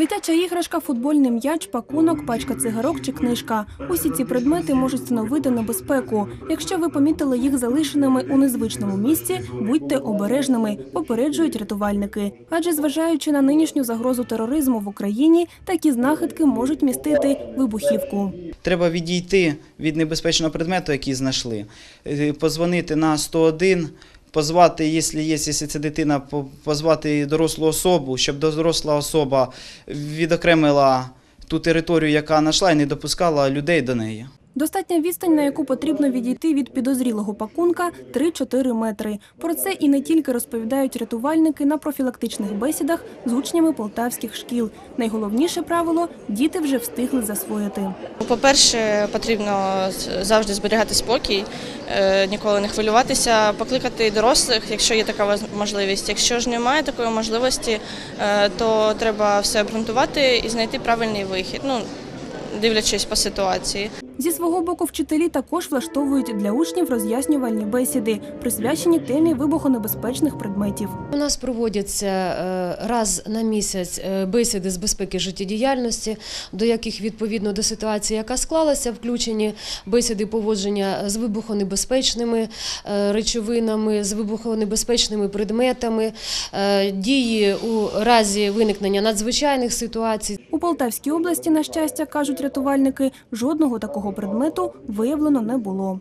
Дитяча іграшка, футбольний м'яч, пакунок, пачка цигарок чи книжка. Усі ці предмети можуть становити небезпеку. Якщо ви помітили їх залишеними у незвичному місці, будьте обережними, попереджують рятувальники. Адже зважаючи на нинішню загрозу тероризму в Україні, такі знахідки можуть містити вибухівку. Треба відійти від небезпечного предмету, який знайшли, Е, позвонити на 101, позвати, якщо є, якщо це дитина, позвати дорослу особу, щоб доросла особа відокремила ту територію, яка знайшла, і не допускала людей до неї. Достатня відстань, на яку потрібно відійти від підозрілого пакунка 3-4 метри. Про це і не тільки розповідають рятувальники на профілактичних бесідах з учнями полтавських шкіл. Найголовніше правило діти вже встигли засвоїти. По-перше, потрібно завжди зберігати спокій, е, ніколи не хвилюватися, покликати дорослих, якщо є така можливість. Якщо ж немає такої можливості, е, то треба все обґрунтувати і знайти правильний вихід, ну, дивлячись по ситуації. Зі свого боку, вчителі також влаштовують для учнів роз'яснювальні бесіди, присвячені темі вибухонебезпечних предметів. У нас проводяться е, раз на місяць е, бесіди з безпеки життєдіяльності, до яких відповідно до ситуації, яка склалася, включені бесіди поводження з вибухонебезпечними е, речовинами, з вибухонебезпечними предметами, дії у разі виникнення надзвичайних ситуацій. У Полтавській області, на щастя, кажуть рятувальники, жодного такого предмету виявлено не було.